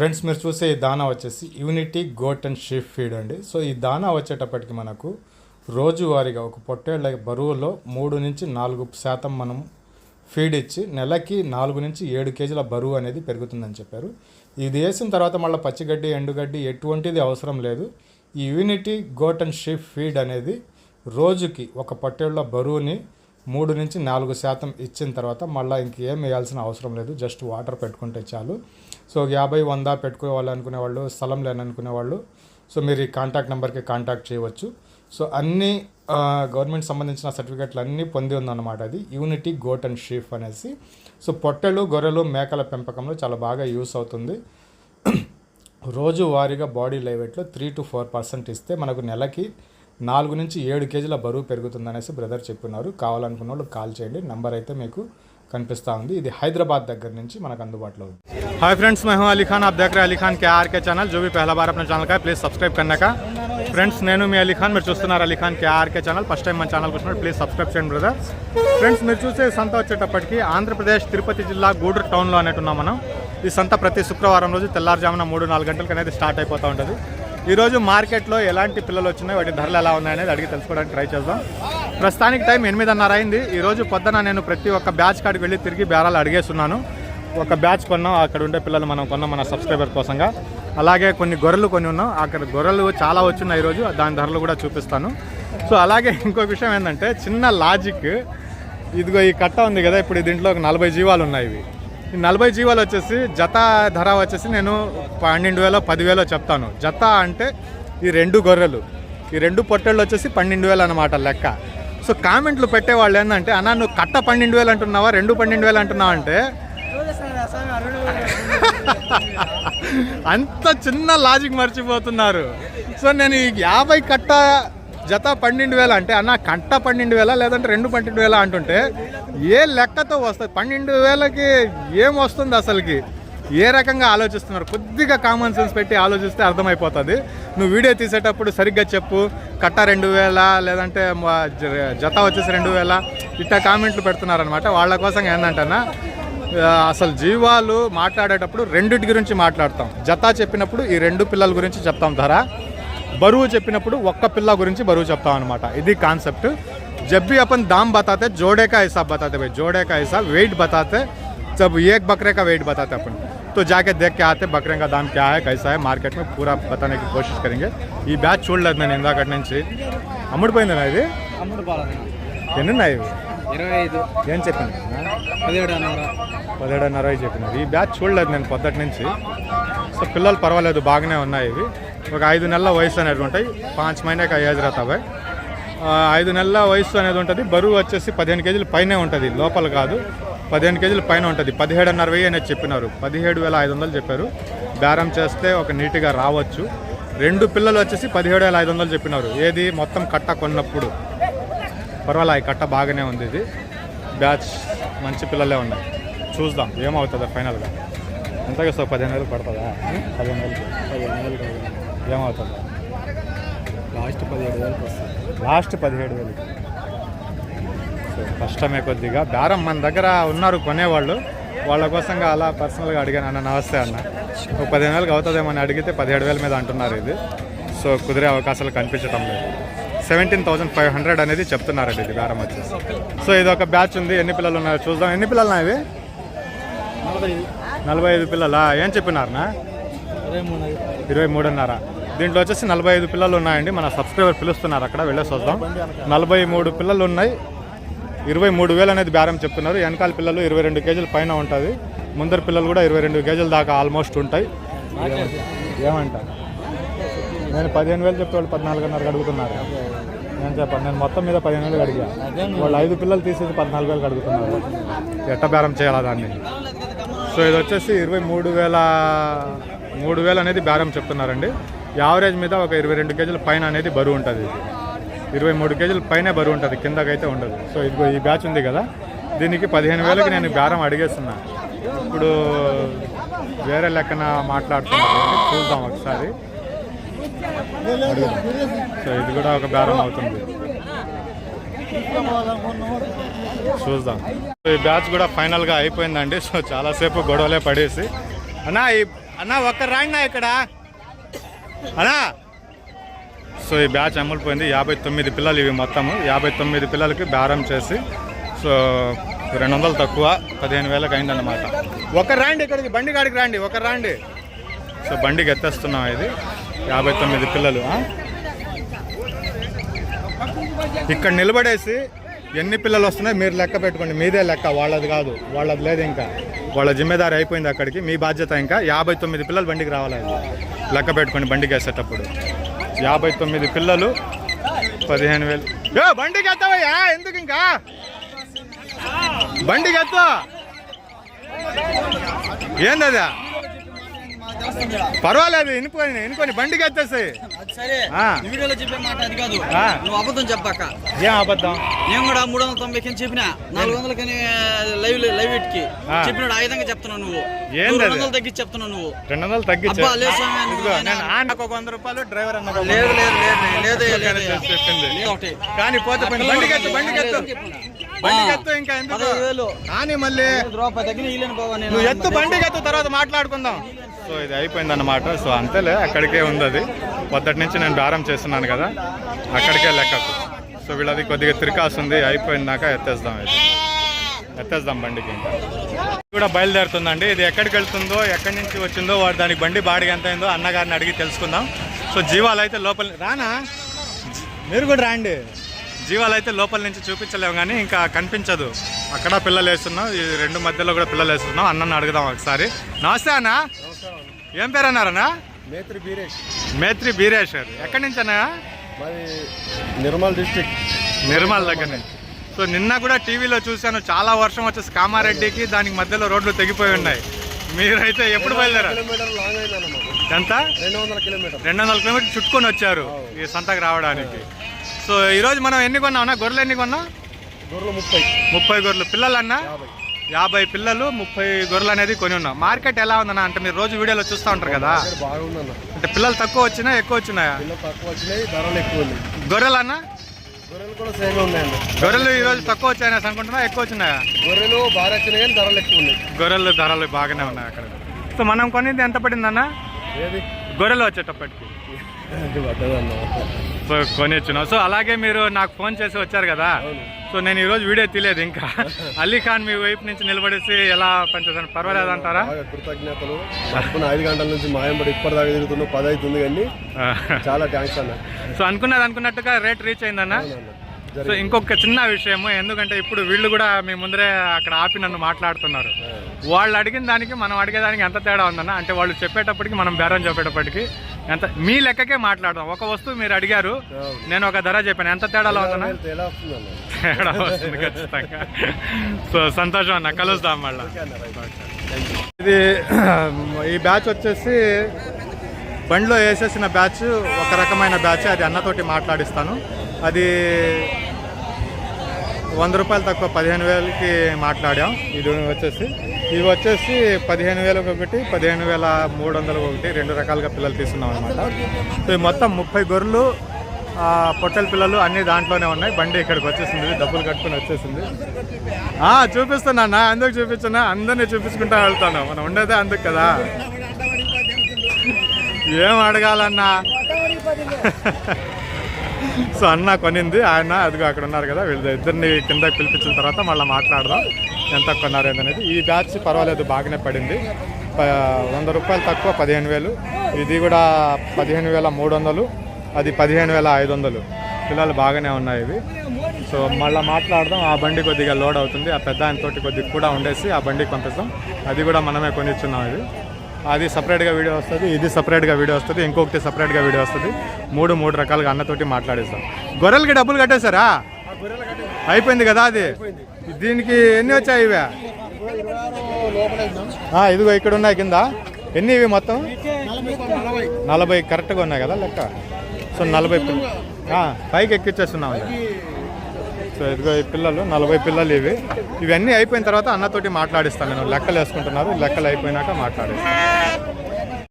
Friends మీరు చూసే ఈ దానా వచ్చేసి unity goat and sheep feed అండి. సో ఈ దానా వచ్చేటప్పటికి మనకు రోజువారీగా ఒక పొట్టేళ్ళ బరువులో మూడు నుంచి నాలుగు శాతం మనం ఫీడ్ ఇచ్చి నెలకి నాలుగు నుంచి ఏడు కేజీల బరువు అనేది పెరుగుతుందని చెప్పారు. ఇది వేసిన తర్వాత మళ్ళీ పచ్చిగడ్డి ఎండుగడ్డి ఎటువంటిది అవసరం లేదు. ఈ unity goat and sheep feed అనేది రోజుకి ఒక పొట్టేళ్ళ బరువుని మూడు నుంచి నాలుగు శాతం ఇచ్చిన తర్వాత మళ్ళీ ఇంకేం వేయాల్సిన అవసరం లేదు. జస్ట్ వాటర్ పెట్టుకుంటే చాలు. సో యాభై వంద పెట్టుకోవాలి అనుకునే వాళ్ళు స్థలం లేననుకునే వాళ్ళు సో మీరు ఈ కాంటాక్ట్ నెంబర్కి కాంటాక్ట్ చేయవచ్చు. సో అన్ని గవర్నమెంట్ సంబంధించిన సర్టిఫికెట్లు అన్నీ పొంది ఉందన్నమాట అది. యూనిటీ గోట్ అండ్ షీఫ్ అనేసి. సో పొట్టెలు గొర్రెలు మేకల పెంపకంలో చాలా బాగా యూస్ అవుతుంది. రోజువారీగా బాడీ లైవెట్లో త్రీ టు ఫోర్ పర్సెంట్ ఇస్తే మనకు నెలకి నాలుగు నుంచి ఏడు కేజీల బరువు పెరుగుతుందనేసి బ్రదర్ చెప్పున్నారు కావాలనుకున్న వాళ్ళు కాల్ చేయండి. నంబర్ అయితే మీకు కనిపిస్తూ ఉంది. ఇది హైదరాబాద్ దగ్గర నుంచి మనకు అందుబాటులో ఉంది. హాయ్ ఫ్రెండ్స్ మై అలీ ఖాన్ ఆప్ దగ్గర అలీ ఖాన్ కేఆర్కే ఛానల్ జో బీ పహలా బార్ ఛానల్ కా ప్లీజ్ సబ్స్క్రైబ్ కన్నాక ఫ్రెండ్స్ నేను మీ అలీ ఖాన్ మీరు చూస్తున్నారు అలీఖాన్ కే కేఆర్కే ఛానల్ ఫస్ట్ టైం మన ఛానల్ కూర్చున్నారు ప్లీజ్ సబ్స్క్రైబ్ చేయండి బ్రదర్ ఫ్రెండ్స్ మీరు చూసే సంత వచ్చేటప్పటికి ఆంధ్రప్రదేశ్ తిరుపతి జిల్లా గూడూరు టౌన్లో అనేటున్నాం మనం ఈ సంత ప్రతి శుక్రవారం రోజు తెల్లారుజామున మూడు నాలుగు గంటలకు అనేది స్టార్ట్ అయిపోతూ ఉంటుంది ఈరోజు మార్కెట్లో ఎలాంటి పిల్లలు వచ్చినాయి వాటి ధరలు ఎలా ఉన్నాయనేది అడిగి తెలుసుకోవడానికి ట్రై చేద్దాం. ప్రస్తుతానికి టైం ఎనిమిదిన్నర అయింది. ఈరోజు పొద్దున నేను ప్రతి ఒక్క బ్యాచ్ కాడికి వెళ్ళి తిరిగి బేరాలు అడిగేస్తున్నాను. ఒక బ్యాచ్ కొన్నాం అక్కడ ఉండే పిల్లలు మనం కొన్నాం మన సబ్స్క్రైబర్ కోసంగా. అలాగే కొన్ని గొర్రెలు కొన్ని ఉన్నాం. అక్కడ గొర్రెలు చాలా వచ్చున్నాయి ఈరోజు దాని ధరలు కూడా చూపిస్తాను. సో అలాగే ఇంకో విషయం ఏంటంటే చిన్న లాజిక్. ఇదిగో ఈ కట్ట ఉంది కదా ఇప్పుడు దీంట్లో ఒక నలభై జీవాలు ఉన్నాయి ఇవి. నలభై జీవాలు వచ్చేసి జత ధర వచ్చేసి నేను పన్నెండు వేలో పదివేలో చెప్తాను. జత అంటే ఈ రెండు గొర్రెలు. ఈ రెండు పొట్టేళ్ళు వచ్చేసి పన్నెండు వేలు అనమాట లెక్క. సో కామెంట్లు పెట్టేవాళ్ళు ఏంటంటే అన్న నువ్వు కట్ట పన్నెండు వేలు అంటున్నావా? రెండు పన్నెండు వేలు అంటున్నావా? అంటే అంత చిన్న లాజిక్ మర్చిపోతున్నారు. సో నేను ఈ యాభై కట్ట జత పన్నెండు వేల అంటే అన్న కట్ట పన్నెండు వేల లేదంటే రెండు పన్నెండు వేల అంటుంటే ఏ లెక్కతో వస్తుంది? పన్నెండు వేలకి ఏం వస్తుంది అసలుకి? ఏ రకంగా ఆలోచిస్తున్నారు? కొద్దిగా కామన్ సెన్స్ పెట్టి ఆలోచిస్తే అర్థమైపోతుంది. నువ్వు వీడియో తీసేటప్పుడు సరిగ్గా చెప్పు కట్ట రెండు వేల లేదంటే మా జ- జత వచ్చేసి రెండు వేల ఇట్లా కామెంట్లు పెడుతున్నారనమాట వాళ్ళ కోసం ఏంటంటేనా అసలు జీవాలు మాట్లాడేటప్పుడు రెండిటి గురించి మాట్లాడతాం. జత చెప్పినప్పుడు ఈ రెండు పిల్లల గురించి చెప్తాం ధర. బరువు చెప్పినప్పుడు ఒక్క పిల్ల గురించి బరువు చెప్తాం అనమాట ఇది కాన్సెప్ట్ जब भी अपन दाम बताते जोड़े का हिसाब बताते भाई जोड़े का हिसाब वेट बताते जब एक बकरे का वेट बताते अपन तो जाके देख के आते बकरे का दाम क्या है कैसा है मार्केट में पूरा बताने की कोशिश करेंगे ఈ బ్యాచ్ చూడలేదు నేను ఇందాకటి నుంచి అమ్ముడిపోయిందా ఇది అమ్ముడు పాలన ఎన్ని ఉన్నాయి ఇవి? ఇరవై ఐదు ఏం చెప్పింది పదిహేడున్నర పదిహేడున్నర అయి చెప్పినారు ఈ బ్యాచ్ చూడలేదు నేను పొద్దుటి నుంచి సో పిల్లలు పర్వాలేదు బాగానే ఉన్నాయి ఇవి ఒక ఐదు నెలల వయసు అనేది ఉంటాయి. పాంచ్ మహినే కా ఏజ్ ఐదు నెలల వయసు అనేది ఉంటుంది. బరువు వచ్చేసి పదిహేను కేజీలు పైనే ఉంటుంది. లోపల కాదు. పదిహేను కేజీలు పైన ఉంటుంది. పదిహేడున్నర వెయ్యి అనేది చెప్పినారు. పదిహేడు వేల ఐదు వందలు చెప్పారు. బేరం చేస్తే ఒక నీట్గా రావచ్చు. రెండు పిల్లలు వచ్చేసి పదిహేడు వేల ఐదు వందలు చెప్పినారు. ఏది మొత్తం కట్ట కొన్నప్పుడు. పర్వాలే ఈ కట్ట బాగానే ఉంది ఇది. బ్యాచ్ మంచి పిల్లలే ఉన్నాయి. చూద్దాం. ఏమవుతుందో ఫైనల్గా. ఎంతగా సో పదిహేను వేలు పడుతుందా? పదిహేను వేలు పదిహేను వేలు ఏమవుతుందో లాస్ట్ పదిహేడు వేలకు వస్తుంది. లాస్ట్ పదిహేడు వేలు. సో కష్టమే కొద్దిగా. బేరం మన దగ్గర ఉన్నారు కొనేవాళ్ళు. వాళ్ళ కోసంగా అలా పర్సనల్గా అడిగాను అన్న నమస్తే అన్న. ఒక పదిహేను వేలకు అవుతుందేమో అని అడిగితే పదిహేడు వేల మీద అంటున్నారు ఇది. సో కుదిరే అవకాశాలు కనిపించడం లేదు. సెవెంటీన్ థౌసండ్ ఫైవ్ హండ్రెడ్ అనేది చెప్తున్నారండి ఇది బేరం వచ్చేసి సో ఇది ఒక బ్యాచ్ ఉంది. ఎన్ని పిల్లలు ఉన్నాయో చూద్దాం. ఎన్ని పిల్లలు ఇవి? నలభై నలభై ఐదు పిల్లలా? ఏం చెప్పినారనా ఇరవై మూడు ఇరవై మూడున్నర? దీంట్లో వచ్చేసి నలభై ఐదు పిల్లలు ఉన్నాయండి. మన సబ్స్క్రైబర్ పిలుస్తున్నారు అక్కడ వెళ్ళేసి వద్దాం నలభై మూడు పిల్లలు ఉన్నాయి. ఇరవై మూడు వేలు అనేది బేరం చెప్తున్నారు. వెనకాల పిల్లలు ఇరవై రెండు కేజీల పైన ఉంటుంది. ముందర పిల్లలు కూడా ఇరవై రెండు కేజీల దాకా ఆల్మోస్ట్ ఉంటాయి. ఏమంట నేను పదిహేను వేలు చెప్తే వాళ్ళు పద్నాలుగున్నరకు అడుగుతున్నారు. నేను చెప్పాను నేను మొత్తం మీద పదిహేను వేలు అడిగా. వాళ్ళు ఐదు పిల్లలు తీసేసి పద్నాలుగు వేలకు అడుగుతున్నారు. ఎట్ట బేరం చేయాలా దాన్ని? సో ఇది వచ్చేసి ఇరవై మూడు వేల మూడు వేలు అనేది బేరం చెప్తున్నారండి. యావరేజ్ మీద ఒక ఇరవై రెండు కేజీల పైన అనేది బరువు ఉంటుంది. ఇరవై మూడు కేజీల పైనే బరువు ఉంటుంది కిందకైతే ఉండదు. సో ఇదిగో ఈ బ్యాచ్ ఉంది కదా దీనికి పదిహేను వేలకు నేను బేరం అడిగేస్తున్నా. ఇప్పుడు వేరే లెక్కన మాట్లాడుతున్నాను చూద్దాం ఒకసారి. సో ఇది కూడా ఒక బేరం అవుతుంది. చూద్దాం. సో ఈ బ్యాచ్ కూడా ఫైనల్గా అయిపోయిందండి సో చాలాసేపు గొడవలే పడేసి. అన్నా ఈ అన్నా ఒక్క రాండి ఇక్కడ. అనా సో ఈ బ్యాచ్ అమ్ముడిపోయింది యాభై తొమ్మిది పిల్లలు ఇవి మొత్తము. యాభై తొమ్మిది పిల్లలకి బేరం చేసి సో రెండు వందలు తక్కువ. పదిహేను వేలకు అయిందన్నమాట. ఒక రాండి ఇక్కడికి. బండి కాడికి రాండి. ఒక రాండి. సో బండికి ఎత్తేస్తున్నాం ఇది. యాభై తొమ్మిది పిల్లలు ఇక్కడ నిలబడేసి ఎన్ని పిల్లలు వస్తున్నాయి మీరు లెక్క పెట్టుకోండి. మీదే లెక్క వాళ్ళది కాదు. వాళ్ళది లేదు ఇంకా. వాళ్ళ జిమ్మేదారి అయిపోయింది అక్కడికి. మీ బాధ్యత ఇంకా యాభై తొమ్మిది పిల్లలు బండికి రావాలి లెక్క పెట్టుకోండి బండికి వేసేటప్పుడు యాభై తొమ్మిది పిల్లలు పదిహేను వేలు. ఏ బండికి ఎత్తవయ్యా? ఎందుకు ఇంకా? బండికి ఎత్తా. ఏందదా? పర్వాలేదు ఇనుకొని ఇనుకొని బండికి ఎత్తేసాయి. సరే ఆ. ఈ వీడియోలో చెప్పే మాట అది కాదు. నువ్వు అబద్ధం చెప్పాక. ఏం అబద్ధం? నేను కూడా మూడు వందల తొంభై కింద చెప్పిన. నాలుగు లైవ్ లైవ్ ఇట్కి. చెప్పినాడు ఆ విధంగా చెప్తున్నావు నువ్వు? రెండు వందలు తగ్గించి చెప్తున్నావు నువ్వు. రెండు వందలు తగ్గించా. ఒక వంద రూపాయలు డ్రైవర్ అన్న లేదు. లేదు ఒకటి. కానీ పోతే ఇంకా ఎందుకు? మళ్ళీ నువ్వు ఎత్తు తర్వాత మాట్లాడుకుందాం. సో ఇది అయిపోయిందన్నమాట. సో అంతేలే అక్కడికే ఉంది అది పొద్దటి నుంచి నేను బేరం చేస్తున్నాను కదా అక్కడికే లెక్కకు సో వీళ్ళది కొద్దిగా తిరకాల్సి ఉంది అయిపోయిందాక ఎత్తేద్దాం ఇది. ఎత్తేద్దాం బండికి ఇంకా. ఇది కూడా బయలుదేరుతుందండి. ఇది ఎక్కడికి వెళ్తుందో ఎక్కడి నుంచి వచ్చిందో వాడు దానికి బండి బాడిగా ఎంత అయిందో అన్నగారిని అడిగి తెలుసుకుందాం. సో జీవాలు అయితే లోపల రానా? మీరు కూడా రాండి. జీవాలు అయితే లోపల నుంచి చూపించలేము కానీ ఇంకా కనిపించదు. అక్కడ పిల్లలు వేస్తున్నాం ఈ రెండు మధ్యలో కూడా పిల్లలు వేస్తున్నాం. అన్నని అడుగుదాం ఒకసారి. నమస్తే అన్న. ఏం పేరు అన్నారన్నా మేత్రి బీరేష్. మేత్రి బీరేశ్వర్ ఎక్కడి నుంచి అన్నా? మాది నిర్మల్ డిస్ట్రిక్ట్. నిర్మల్ దగ్గర నుంచి. సో నిన్న కూడా టీవీలో చూశాను చాలా వర్షం వచ్చేసి కామారెడ్డికి దానికి మధ్యలో రోడ్లు తెగిపోయి ఉన్నాయి. మీరైతే ఎప్పుడు బయలుదేరారు? ఎంత? రెండు వందల కిలోమీటర్ రెండు వందల కిలోమీటర్ చుట్టుకొని వచ్చారు ఈ సంతకు రావడానికి. సో ఈరోజు మనం ఎన్ని కొన్నామన్నా గొర్రెలు ఎన్ని కొన్నాం? గొర్రెలు ముప్పై. ముప్పై గొర్రెలు. పిల్లలన్నా? యాభై పిల్లలు ముప్పై గొర్రెలు అనేది కొని ఉన్నాం. మార్కెట్ ఎలా ఉందన్నా అంటే మీరు రోజు వీడియోలో చూస్తూ ఉంటారు కదా? బాగుందన్న. అంటే పిల్లలు తక్కువ వచ్చినా ఎక్కువ వచ్చినాయా? పిల్లలు తక్కువ వచ్చినాయి ధరలు ఎక్కువ ఉన్నాయి. గొర్రెలన్నా? గొర్రెలు కూడా సేమ్ ఉన్నాయండి. గొర్రెలు ఈ రోజు తక్కువ వచ్చాయని అనుకుంటున్నా ఎక్కువ వచ్చినాయా? గొర్రెలు బాగా వచ్చినాయి కానీ ధరలు ఎక్కువ ఉన్నాయి. గొర్రెలు ధరలు బాగానే ఉన్నాయి అక్కడ. సో మనం కొనిది ఎంత పడిందన్న? ఏది? గొర్రెలు వచ్చేటప్పటికి. అది పడ్డదన్న సో అలాగే మీరు నాకు ఫోన్ చేసి వచ్చారు కదా. సో నేను ఈరోజు వీడియో తీయలేదు ఇంకా. అలీ ఖాన్ మీ వైపు నుంచి నిలబడేసి ఎలా పనిచేస్తాను పర్వాలేదు అంటారా? కృతజ్ఞతలు. ఐదు గంటల నుంచి మాయంబడి ఇప్పటిదాకా తిరుగుతున్నావు పది అవుతుంది కానీ చాలా థ్యాంక్స్ అన్న. సో అనుకున్నది అనుకున్నట్టుగా రేట్ రీచ్ అయిందన్న? సో ఇంకొక చిన్న విషయము ఎందుకంటే ఇప్పుడు వీళ్ళు కూడా మీ ముందరే అక్కడ ఆపి నన్ను మాట్లాడుతున్నారు. వాళ్ళు అడిగిన దానికి మనం అడిగేదానికి ఎంత తేడా ఉందన్న? అంటే వాళ్ళు చెప్పేటప్పటికి మనం బేరం చెప్పేటప్పటికి ఎంత? మీ లెక్కకే మాట్లాడదాం. ఒక వస్తువు మీరు అడిగారు. నేను ఒక ధర చెప్పాను. ఎంత తేడాలో ఉందన్న? వస్తుందన్న? తేడా వస్తుంది ఖచ్చితంగా. సో సంతోషం అన్న. కలుద్దాం మళ్ళీ. ఇది ఈ బ్యాచ్ వచ్చేసి బండిలో వేసేసిన బ్యాచ్ ఒక రకమైన బ్యాచ్. అది అన్నతోటి మాట్లాడిస్తాను. అది వంద రూపాయలు తక్కువ పదిహేను వేలకి మాట్లాడాం. ఇది వచ్చేసి ఇవి వచ్చేసి పదిహేను వేలకు ఒకటి పదిహేను వేల మూడు వందలకు ఒకటి రెండు రకాలుగా పిల్లలు తీసుకున్నాం అనమాట సో మొత్తం ముప్పై గొర్రెలు పొట్టల పిల్లలు అన్ని దాంట్లోనే ఉన్నాయి. బండి ఇక్కడికి వచ్చేసింది డబ్బులు కట్టుకుని వచ్చేసింది. చూపిస్తున్నా చూపిస్తున్నా అందుకు చూపించున్నా అందరినీ చూపించుకుంటా వెళ్తాను మనం ఉండేదే అందుకు కదా. ఏం అడగాలన్నా? సో అన్న కొనింది ఆయన అదిగో అక్కడ ఉన్నారు కదా వీళ్ళ ఇద్దరిని కిందకి పిలిపించిన తర్వాత మళ్ళీ మాట్లాడదాం. ఎంత కొన్నారు అనేది. ఈ బ్యాచ్ పర్వాలేదు బాగానే పడింది. వంద రూపాయలు తక్కువ పదిహేను వేలు. ఇది కూడా పదిహేను వేల మూడు వందలు అది పదిహేను వేల ఐదు వందలు. పిల్లలు బాగానే ఉన్నాయి ఇవి. సో మళ్ళీ మాట్లాడదాం. ఆ బండి కొద్దిగా లోడ్ అవుతుంది. ఆ పెద్ద ఆయనతోటి కొద్దిగా కూడా ఉండేసి ఆ బండికి పంపిస్తాం అది కూడా మనమే కొనిచ్చున్నాం ఇది. అది సపరేట్గా వీడియో వస్తుంది ఇది సపరేట్గా వీడియో వస్తుంది ఇంకొకటి సపరేట్గా వీడియో వస్తుంది. మూడు మూడు రకాలుగా అన్నతోటి మాట్లాడేస్తాం. గొర్రెలకి డబ్బులు కట్టేశారా? అయిపోయింది కదా అది? దీనికి ఎన్ని వచ్చాయి ఇవే? ఇదిగో ఇక్కడ ఉన్నాయి కింద. ఎన్ని ఇవి మొత్తం? నలభై కరెక్ట్గా ఉన్నాయి కదా లెక్క? సో నలభై పైకి ఎక్కిచ్చేస్తున్నాం సో ఇదిగో ఈ పిల్లలు నలభై పిల్లలు ఇవి. ఇవన్నీ అయిపోయిన తర్వాత అన్నతోటి మాట్లాడిస్తాను నేను. లెక్కలు వేసుకుంటున్నారు. లెక్కలు అయిపోయినాక మాట్లాడిస్తాను.